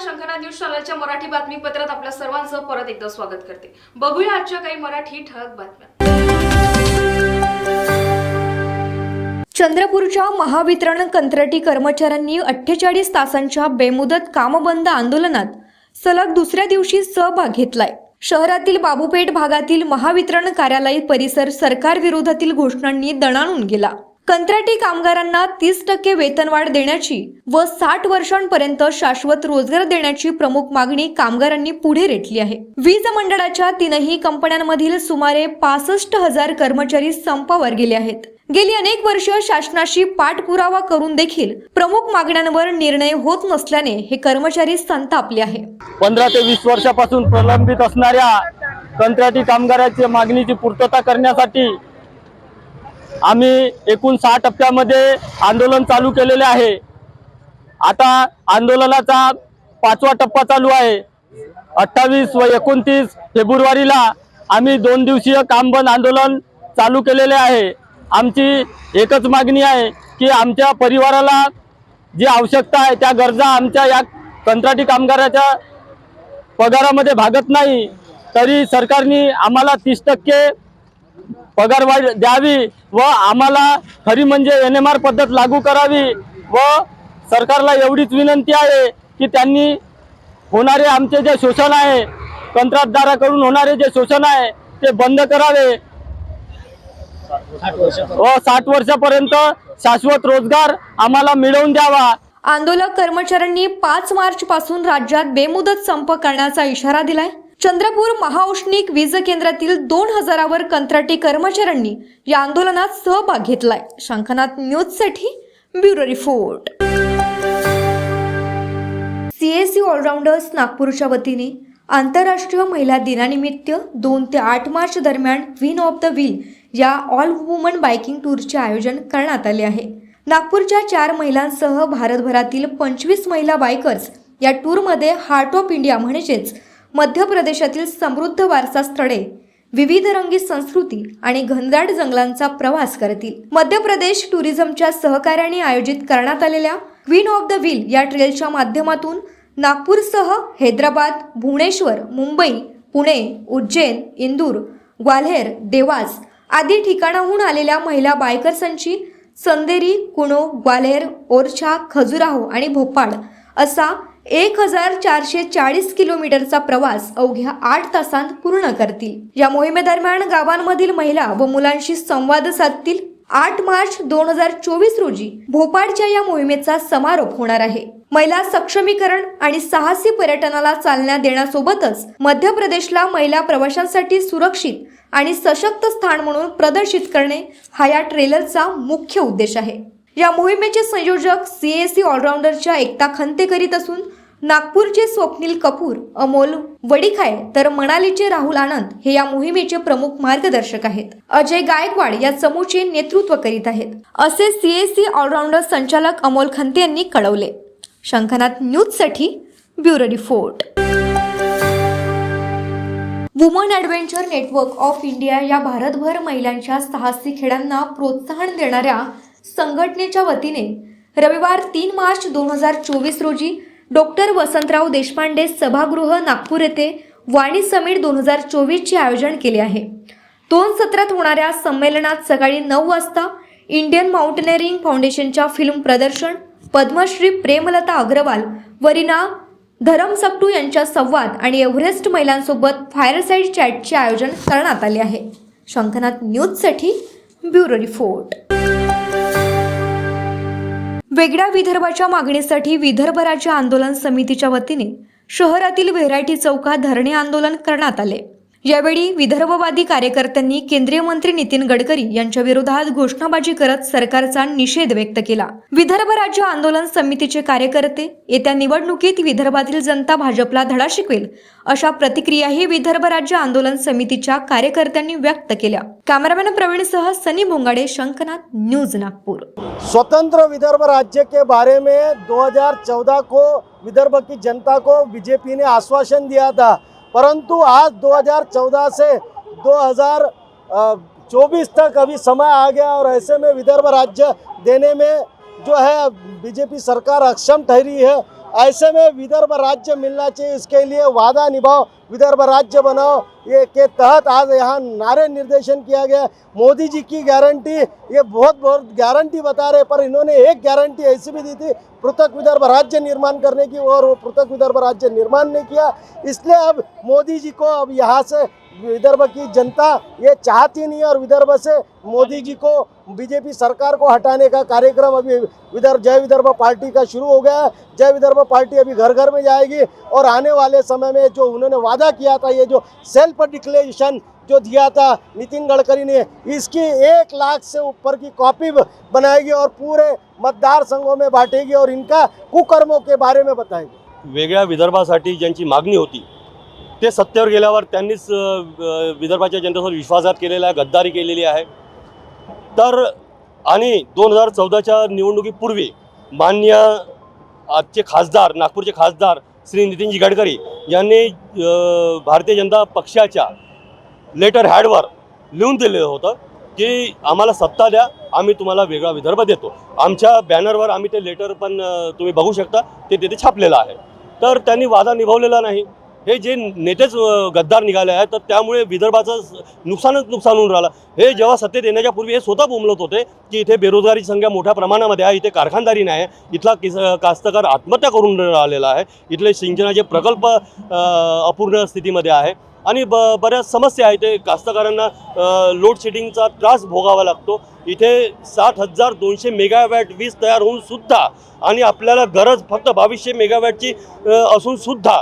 Shankarnath news चॅनलच्या मराठी बातमीपत्रात आपल्या सर्वांचं परत एकदा स्वागत करते. बघूया आजच्या काही मराठी ठळक बातम्या. चंद्रपूरच्या महावितरण कंत्राटी कर्मचाऱ्यांनी अठ्ठेचाळीस तासांच्या बेमुदत कामबंद आंदोलनात सलग दुसऱ्या दिवशी सहभाग घेतलाय. शहरातील बाबूपेठ भागातील महावितरण कार्यालय परिसर सरकार विरोधातील घोषणांनी दणाणून गेला. कंत्राटी कामगारांना तीस टक्के वेतनवाढ देण्याची व साठ वर्षांपर्यंत शाश्वत रोजगार देण्याची प्रमुख मागणी कामगारांनी पुढे रेटली आहे. वीज मंडळाच्या तीनही कंपन्यांमधील सुमारे पासष्ट हजार कर्मचारी संपावर गेले आहेत. गेली अनेक वर्ष शासनाशी पाठपुरावा करून देखील प्रमुख मागण्यांवर निर्णय होत नसल्याने हे कर्मचारी संतापले आहे पंधरा ते वीस वर्षापासून प्रलंबित असणाऱ्या कंत्राटी कामगारांच्या मागणीची पूर्तता करण्यासाठी आम्ही एकूण सहा टप्प्यामध्ये आंदोलन चालू केलेले आहे. आता आंदोलनाचा पाचवा टप्पा चालू आहे. अठ्ठावीस व एकोणतीस फेब्रुवारीला आम्ही दोन दिवसीय कामबंद आंदोलन चालू केलेले आहे. आमची एकच मागणी आहे की आमच्या परिवाराला जी आवश्यकता आहे त्या गरजा आमच्या या कंत्राटी कामगाराच्या पगारामध्ये भागत नाही. तरी सरकारने आम्हाला तीस टक्के पगारवाढ द्यावी व आम्हाला खरी म्हणजे एन एम आर पद्धत लागू करावी व सरकारला एवढीच विनंती आहे की त्यांनी होणारे आमचे जे शोषण आहे कंत्राटदाराकडून होणारे जे शोषण आहे ते बंद करावे. व साठ वर्षापर्यंत शाश्वत रोजगार आम्हाला मिळवून द्यावा. आंदोलक कर्मचाऱ्यांनी पाच मार्च पासून राज्यात बेमुदत संप करण्याचा इशारा दिलाय. चंद्रपूर महाऔष्णिक वीज केंद्रातील दोन हजारावर कंत्राटी कर्मचाऱ्यांनी या आंदोलनात सहभाग घेतलाय. शंखनाथ न्यूजसाठी ब्युरो रिपोर्ट. सीएससी ऑलराऊंडर्स नागपूरच्या वतीने आंतरराष्ट्रीय महिला दिनानिमित्त दोन ते आठ मार्च दरम्यान विन ऑफ द व्हील या ऑल वुमन बायकिंग टूरचे आयोजन करण्यात आले आहे. नागपूरच्या चार महिलांसह भारतभरातील पंचवीस महिला बायकर्स या टूरमध्ये हार्ट ऑफ इंडिया म्हणजेच मध्य प्रदेशातील समृद्ध वारसा स्थळे विविध रंगी संस्कृती आणि घनदाट जंगलांचा प्रवास करतील. मध्य प्रदेश टुरिझमच्या सहकार्याने आयोजित करण्यात आलेल्या क्वीन ऑफ द व्हील या ट्रेलच्या माध्यमातून नागपूरसह हैदराबाद भुवनेश्वर मुंबई पुणे उज्जैन इंदूर ग्वाल्हेर देवास आदी ठिकाणाहून आलेल्या महिला बायकर्सांची संदेरी कुणो ग्वाल्हेर ओरछा खजुराहो आणि भोपाळ असा एक हजार चारशे चाळीस किलोमीटरचा प्रवास अवघ्या आठ तासांत पूर्ण करतील. या मोहिमेदरम्यान गावांमधील महिला व मुलांशी संवाद साधतील. आठ मार्च दोन हजार चोवीस रोजी भोपाळच्या या मोहिमेचा समारोप होणार आहे. महिला सक्षमीकरण आणि साहसी पर्यटनाला चालना देण्यासोबतच मध्य प्रदेशला महिला प्रवाशांसाठी सुरक्षित आणि सशक्त स्थान म्हणून प्रदर्शित करणे हा या ट्रेलरचा मुख्य उद्देश आहे. या मोहिमेचे संयोजक सी एस सी ऑलराऊंडरच्या एकता खंते करीत असून नागपूरचे स्वप्नील कपूर अमोल वडिखाय तर मनालीचे राहुल आनंद हे या मोहिमेचे प्रमुख मार्गदर्शक आहेत. अजय गायकवाड या चमूचे नेतृत्व करीत आहेत. असे सीएसी ऑलराऊंडर संचालक अमोल खंते यांनी कळवले. शंखनाथ न्यूजसाठी bureau report. Woman adventure network of India या भारतभर महिलांच्या साहसी खेळांना प्रोत्साहन देणाऱ्या संघटनेच्या वतीने रविवार तीन मार्च दोन हजार चोवीस रोजी डॉक्टर वसंतराव देशपांडे सभागृह नागपूर येथे वाणी समीट दोन हजार चोवीसचे आयोजन केले आहे. दोन सत्रात होणाऱ्या संमेलनात सकाळी नऊ वाजता इंडियन माउंटेनरिंग फाउंडेशनच्या फिल्म प्रदर्शन पद्मश्री प्रेमलता अग्रवाल वरीना धरमसपटू यांच्या संवाद आणि एव्हरेस्ट महिलांसोबत फायरसाईड चॅटचे आयोजन करण्यात आले आहे. शंखनाथ न्यूजसाठी ब्युरो रिपोर्ट. वेगळ्या विदर्भाच्या मागणीसाठी विदर्भ राज्य आंदोलन समितीच्या वतीने शहरातील व्हेरायटी चौकात धरणे आंदोलन करण्यात आले. यावेळी विदर्भवादी कार्यकर्त्यांनी केंद्रीय मंत्री नितीन गडकरी यांच्या विरोधात घोषणाबाजी करत सरकारचा निषेध व्यक्त केला. विदर्भ राज्य आंदोलन समितीचे कार्यकर्ते येत्या निवडणुकीत विदर्भातील जनता भाजपला धडा शिकवेल अशा प्रतिक्रियाही विदर्भ राज्य आंदोलन समितीच्या कार्यकर्त्यांनी व्यक्त केल्या. कॅमेरामॅन प्रवीणसह सनी भोंगाडे शंकनाथ न्यूज नागपूर. स्वतंत्र विदर्भ राज्य के बारे में 2014 को विदर्भ की जनता को बीजेपी ने आश्वासन दिया था। परंतु आज 2014 से 2024 तक अभी समय आ गया और ऐसे में विदर्भ राज्य देने में जो है, बीजेपी सरकार अक्षम ठहरी है। ऐसे में विदर्भ राज्य मिलना चाहिए, इसके लिए वादा निभाओ, विदर्भ राज्य बनाओ। ये के तहत आज यहाँ नारे निर्देशन किया गया मोदी जी की गारंटी, ये बहुत बहुत गारंटी बता रहे पर इन्होंने एक गारंटी ऐसी भी दी थी, पृथक विदर्भ राज्य निर्माण करने की, और वो पृथक विदर्भ राज्य निर्माण नहीं किया। इसलिए अब मोदी जी को अब यहाँ से विदर्भ की जनता ये चाहती नहीं है और विदर्भ से मोदी जी को, बीजेपी सरकार को हटाने का कार्यक्रम अभी विदर्भ, जय विदर्भ पार्टी का शुरू हो गया है। जय विदर्भ पार्टी अभी घर घर में जाएगी और आने वाले समय में जो उन्होंने वादा किया था, ये जो सेल्फ डिक्लेरेशन जो दिया था नितिन गडकरी ने, इसकी एक लाख से ऊपर की कॉपी बनाएगी और पूरे मतदार संघों में बांटेगी और इनका कुकर्मों के बारे में बताएगी। वेगळ्या विदर्भासाठी ज्यांची मागणी होती ते सत्तेवर गेल्यावर त्यांनीच विदर्भाच्या जनतेसमोर विश्वासघात केलेला आहे गद्दारी केलेली आहे. तर आणि दोन हजार चौदाच्या निवडणुकीपूर्वी मान्य आजचे खासदार नागपूरचे खासदार श्री नितीनजी गडकरी यांनी भारतीय जनता पक्षाच्या लेटर हॅडवर लिहून दिलेलं होतं की आम्हाला सत्ता द्या आम्ही तुम्हाला वेगळा विदर्भ देतो. आमच्या बॅनरवर आम्ही ते लेटर पण तुम्ही बघू शकता ते तिथे छापलेलं आहे. तर त्यांनी वादा निभावलेला नाही. हे जे नेतेच गद्दार निघाले आहेत तर त्यामुळे विदर्भाचं नुकसानच नुकसान होऊन राहिलं. हे जेव्हा सत्तेत येण्याच्या पूर्वी हे स्वतः बोंबलत होते की इथे बेरोजगारीची संख्या मोठ्या प्रमाणामध्ये आहे इथे कारखानदारी नाही आहे इथला किस कास्तकार आत्महत्या करून राहिलेला आहे इथले सिंचनाचे प्रकल्प अपूर्ण स्थितीमध्ये आहे. आणि ब बऱ्याच समस्या आहेत ते कास्तकारांना लोड शेडिंगचा त्रास भोगावा लागतो. इथे साठ हजार दोनशे मेगावॅट वीज तयार होऊन सुद्धा आणि आपल्याला गरज फक्त बावीसशे मेगावॅटची असूनसुद्धा असून सुद्धा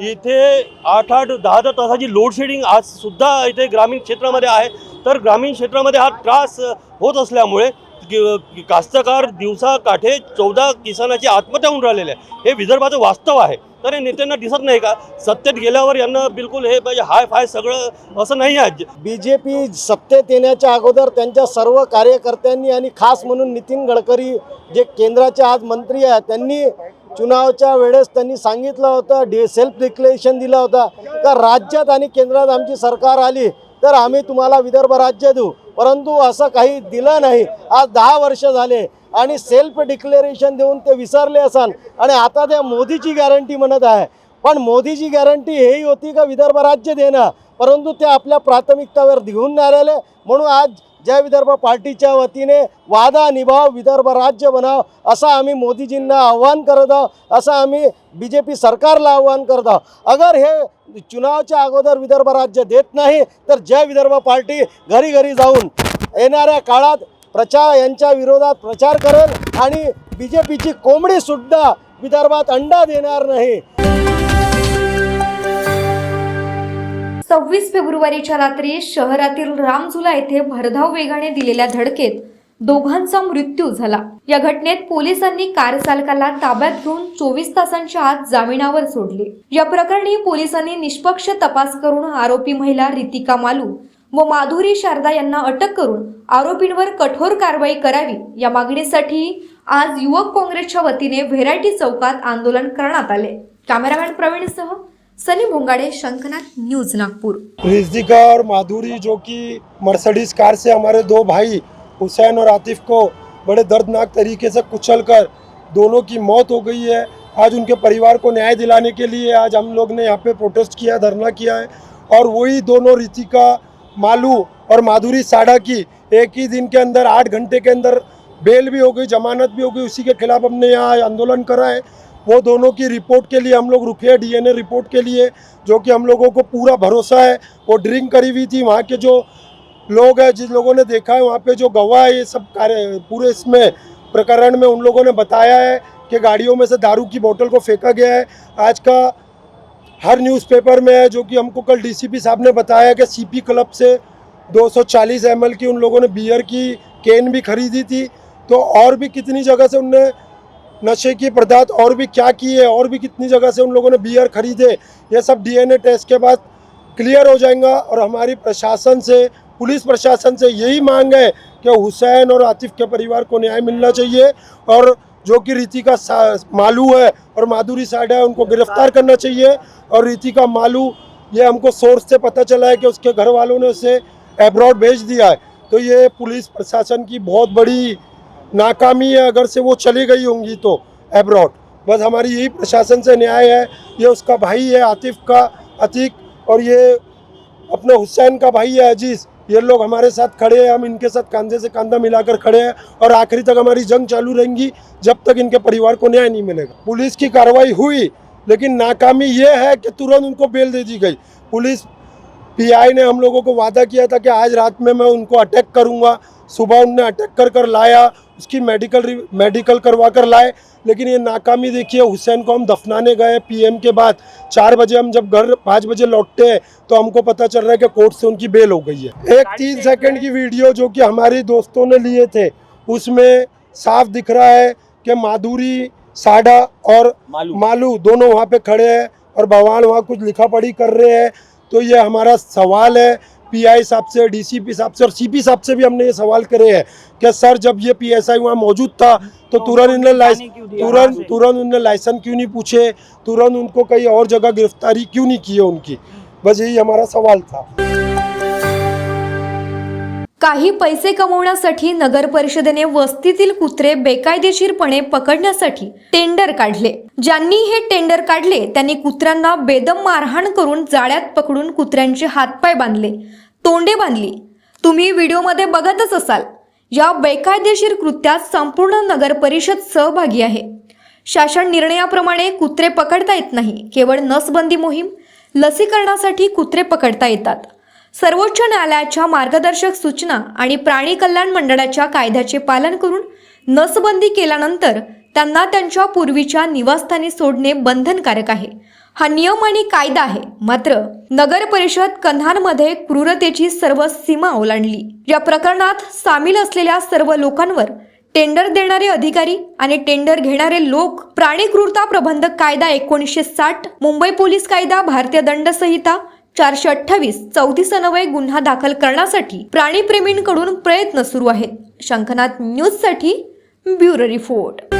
इथे आठ आठ दहा दहा तासाची लोडशेडिंग आज सुद्धा इथे ग्रामीण क्षेत्रामध्ये आहे. तर ग्रामीण क्षेत्रामध्ये हा त्रास होत असल्यामुळे कास्तकार दिवसा काठे चौदा किसानाची आत्महत्या होऊन राहिलेली आहे. हे विदर्भाचं वास्तव आहे. तर हे नेत्यांना दिसत नाही का? सत्तेत गेल्यावर यांना बिलकुल हे म्हणजे हाय फाय सगळं असं नाही आहे. बी जे पी सत्तेत येण्याच्या अगोदर त्यांच्या सर्व कार्यकर्त्यांनी आणि खास म्हणून नितीन गडकरी जे केंद्राचे आज मंत्री आहेत त्यांनी चुनावच्या वेळेस त्यांनी सांगितलं होतं डे सेल्फ डिक्लेरेशन दिलं होता का राज्यात आणि केंद्रात आमची सरकार आली तर आम्ही तुम्हाला विदर्भ राज्य देऊ. परंतु असं काही दिलं नाही. आज दहा वर्ष झाले आणि सेल्फ डिक्लेरेशन देऊन ते विसरले असाल आणि आता त्या मोदीची गॅरंटी म्हणत आहे. पण मोदीची गॅरंटी हेही होती का विदर्भ राज्य देणं? परंतु ते आपल्या प्राथमिकतावर घेऊन नाही राहिले. म्हणून आज जय विदर्भ पार्टीच्या वतीने वादा निभाव विदर्भ राज्य बनाव असं आम्ही मोदीजींना आव्हान करत आहोत असं आम्ही बी जे पी सरकारला आव्हान करत आहोत. अगर हे चुनावच्या अगोदर विदर्भ राज्य देत नाही तर जय विदर्भ पार्टी घरी घरी जाऊन येणाऱ्या काळात प्रचार यांच्या विरोधात प्रचार करेल आणि बी जे पीची कोंबडीसुद्धा विदर्भात अंडा देणार नाही. सव्वीस फेब्रुवारीच्या रात्री शहरातील रामझुला येथे भरधाव वेगाने दिलेल्या धडकेत दोघांचा मृत्यू झाला. या घटनेत पोलिसांनी कार चालकाला ताब्यात घेऊन चोवीस तासांच्या आत जामिनावर सोडले. या प्रकरणी पोलिसांनी निष्पक्ष तपास करून आरोपी महिला रितिका मालू व माधुरी शारदा यांना अटक करून आरोपींवर कठोर कारवाई करावी या मागणीसाठी आज युवक काँग्रेसच्या वतीने व्हेरायटी चौकात आंदोलन करण्यात आले. कॅमेरामॅन प्रवीणसह सनी भोंगाडे शंखनाथ न्यूज़ नागपुर। रिज्दिका और माधुरी, जो कि मर्सिडीज कार से हमारे दो भाई, हुसैन और आतिफ को बड़े दर्दनाक तरीके से कुचल कर दोनों की मौत हो गई है। आज उनके परिवार को न्याय दिलाने के लिए आज हम लोग ने यहाँ पे प्रोटेस्ट किया, धरना किया है। और वही दोनों रितिका, मालू और माधुरी साड़ा की एक ही दिन के अंदर, आठ घंटे के अंदर, बेल भी हो गई, जमानत भी हो गई, उसी के खिलाफ हमने यहाँ आंदोलन करा है। वो दोनों की रिपोर्ट के लिए हम लोग रुके हैं डीएनए रिपोर्ट के लिए, जो कि हम लोगों को पूरा भरोसा है। वो ड्रिंक करी हुई थी, वहाँ के जो लोग हैं, जिन लोगों ने देखा है, वहाँ पे जो गवाह है, ये सब कार्य, पूरे इसमें प्रकरण में उन लोगों ने बताया है कि गाड़ियों में से दारू की बोतल को फेंका गया है। आज का हर न्यूज़पेपर में है, जो कि हमको कल डीसीपी साहब ने बताया कि सीपी क्लब से 240 ml की उन लोगों ने बियर की कैन भी खरीदी थी। तो और भी कितनी जगह से उनने नशे की पदार्थ और भी क्या किए और भी कितनी जगह से उन लोगों ने बियर खरीदे, ये सब डीएनए टेस्ट के बाद क्लियर हो जाएगा। और हमारी प्रशासन से, पुलिस प्रशासन से यही मांग है कि हुसैन और आतिफ के परिवार को न्याय मिलना चाहिए और जो कि रितिका मालू है और माधुरी साडा है, उनको गिरफ़्तार करना चाहिए। और रितिका मालू, ये हमको सोर्स से पता चला है कि उसके घर वालों ने उसे एब्रॉड भेज दिया है। तो ये पुलिस प्रशासन की बहुत बड़ी नाकामी है अगर से वो चली गई होंगी तो एब्रॉड बस हमारी यही प्रशासन से न्याय है, ये उसका भाई है आतिफ का, अतीक, और ये अपने हुसैन का भाई है अज़ीज़. ये लोग हमारे साथ खड़े हैं, हम इनके साथ कंधे से कंधा मिलाकर खड़े हैं, और आखिरी तक हमारी जंग चालू रहेंगी, जब तक इनके परिवार को न्याय नहीं मिलेगा. पुलिस की कार्रवाई हुई, लेकिन नाकामी ये है कि तुरंत उनको बेल दे दी गई. पुलिस पीआई ने हम लोगों को वादा किया था कि आज रात में मैं उनको अटैक करूँगा सुबह उनने अटैक कर कर लाया उसकी मेडिकल रि- मेडिकल करवा कर लाए। लेकिन ये नाकामी देखिए हुसैन को हम दफनाने गए पीएम के बाद। चार बजे हम जब घर पाँच बजे लौटते हैं तो हमको पता चल रहा है कि कोर्ट से उनकी बेल हो गई है। एक तीन सेकंड की वीडियो जो कि हमारे दोस्तों ने लिए थे उसमें साफ़ दिख रहा है कि माधुरी साडा और मालूम मालू दोनों वहाँ पे खड़े हैं और भगवान वहाँ कुछ लिखा पढ़ी कर रहे हैं। तो ये हमारा सवाल है पीआई साहब से डीसीपी साहब से और सीपी साहब से भी हमने ये सवाल करे हैं कि सर जब ये पीएसआई वहाँ मौजूद था तो तुरंत लाइसेंस तुरंत तुरंत उनने लाइसेंस क्यों नहीं पूछे? तुरंत उनको कहीं और जगह गिरफ्तारी क्यों नहीं की है उनकी? बस यही हमारा सवाल था। काही पैसे कमवण्यासाठी नगर परिषदेने वस्तीतील कुत्रे बेकायदेशीरपणे पकडण्यासाठी टेंडर काढले. ज्यांनी हे टेंडर काढले त्यांनी कुत्र्यांना बेदम मारहाण करून जाळ्यात पकडून कुत्र्यांचे हातपाय बांधले. तोंडे बांधली. तुम्ही व्हिडिओमध्ये बघतच असाल या बेकायदेशीर कृत्यात संपूर्ण नगर परिषद सहभागी आहे. शासन निर्णयाप्रमाणे कुत्रे पकडता येत नाही केवळ नसबंदी मोहीम लसीकरणासाठी कुत्रे पकडता येतात. सर्वोच्च न्यायालयाच्या मार्गदर्शक सूचना आणि प्राणी कल्याण मंडळाच्या कायद्याचे पालन करून नसबंदी केल्यानंतर त्यांना त्यांच्या पूर्वीच्या निवासस्थानी सोडणे बंधनकारक आहे. हा नियम आणि कायदा आहे. मात्र नगर परिषद कन्हानमध्ये क्रूरतेची सर्व सीमा ओलांडली. या प्रकरणात सामील असलेल्या सर्व लोकांवर टेंडर देणारे अधिकारी आणि टेंडर घेणारे लोक प्राणी क्रूरता प्रबंधक कायदा एकोणीसशे साठ मुंबई पोलीस कायदा भारतीय दंड संहिता चारशे अठ्ठावीस चौतीस अन्वये गुन्हा दाखल करण्यासाठी प्राणीप्रेमींकडून प्रयत्न सुरू आहेत. शंखनाथ न्यूजसाठी ब्युरो रिपोर्ट.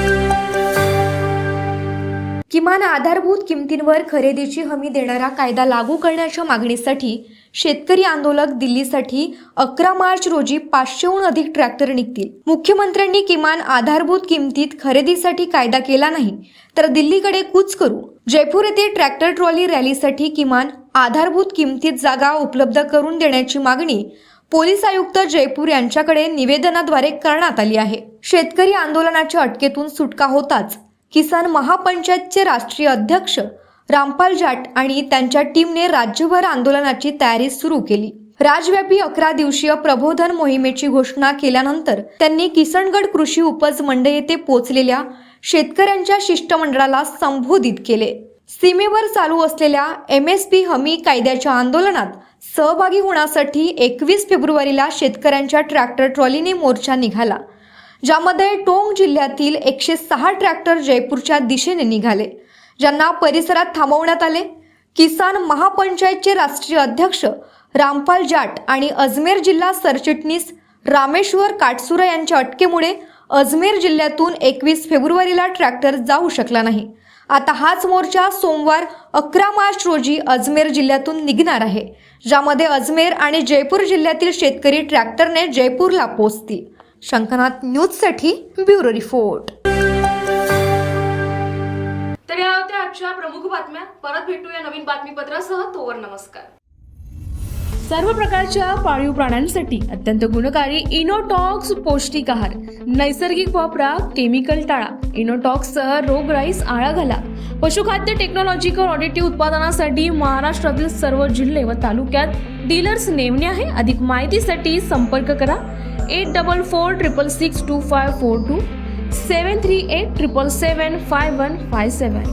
किमान आधारभूत किमतींवर खरेदीची हमी देणारा कायदा लागू करण्याच्या मागणीसाठी शेतकरी आंदोलक दिल्लीसाठी अकरा मार्च रोजी पाचशेहून अधिक ट्रॅक्टर निघतील. मुख्यमंत्र्यांनी किमान आधारभूत किमतीत खरेदीसाठी कायदा केला नाही तर दिल्लीकडे कूच करू. जयपूर येथे ट्रॅक्टर ट्रॉली रॅलीसाठी किमान आधारभूत किमतीत जागा उपलब्ध करून देण्याची मागणी पोलीस आयुक्त जयपूर यांच्याकडे निवेदनाद्वारे करण्यात आली आहे. शेतकरी आंदोलनाच्या अटकेतून सुटका होताच किसान महापंचायतचे राष्ट्रीय अध्यक्ष रामपाल जाट आणि त्यांच्या टीमने राज्यभर आंदोलनाची तयारी सुरू केली. राजव्यापी अकरा दिवसीय प्रबोधन मोहिमेची घोषणा केल्यानंतर त्यांनी किसनगड कृषी उपज मंडळ येथे पोचलेल्या शेतकऱ्यांच्या शिष्टमंडळाला संबोधित केले. सीमेवर चालू असलेल्या एम एस पी हमी कायद्याच्या आंदोलनात सहभागी होण्यासाठी एकवीस फेब्रुवारीला शेतकऱ्यांच्या ट्रॅक्टर ट्रॉलीने मोर्चा निघाला. ज्यामध्ये टोंग जिल्ह्यातील एकशे सहा ट्रॅक्टर जयपूरच्या दिशेने निघाले ज्यांना परिसरात थांबवण्यात आले. किसान महापंचायतचे राष्ट्रीय अध्यक्ष रामपाल जाट आणि अजमेर जिल्हा सरचिटणीस रामेश्वर काटसुरा यांच्या अटकेमुळे अजमेर जिल्ह्यातून एकवीस फेब्रुवारीला ट्रॅक्टर जाऊ शकला नाही. आता हाच मोर्चा सोमवार अकरा मार्च रोजी अजमेर जिल्ह्यातून निघणार आहे ज्यामध्ये अजमेर आणि जयपूर जिल्ह्यातील शेतकरी ट्रॅक्टरने जयपूरला पोचतील शंखनाथ न्यूजसाठी ब्युरो रिपोर्ट. तर या होत्या आजच्या प्रमुख बातम्या. परत भेटूया नवीन बातमीपत्रासह. तोवर नमस्कार. सर्व प्रकारच्या पाळीव प्राण्यांसाठी अत्यंत गुणकारी इनोटॉक्स पौष्टिक आहार नैसर्गिक वापरा केमिकल टाळा. इनोटॉक्ससह रोगराईस आळा घाला. पशुखाद्य टेक्नॉलॉजिकल ऑडिटिव्ह उत्पादनासाठी महाराष्ट्रातील सर्व जिल्हे व तालुक्यात डीलर्स नेमणे आहे. अधिक माहितीसाठी संपर्क करा. Eight double four triple six two five four two seven three eight triple seven five one five seven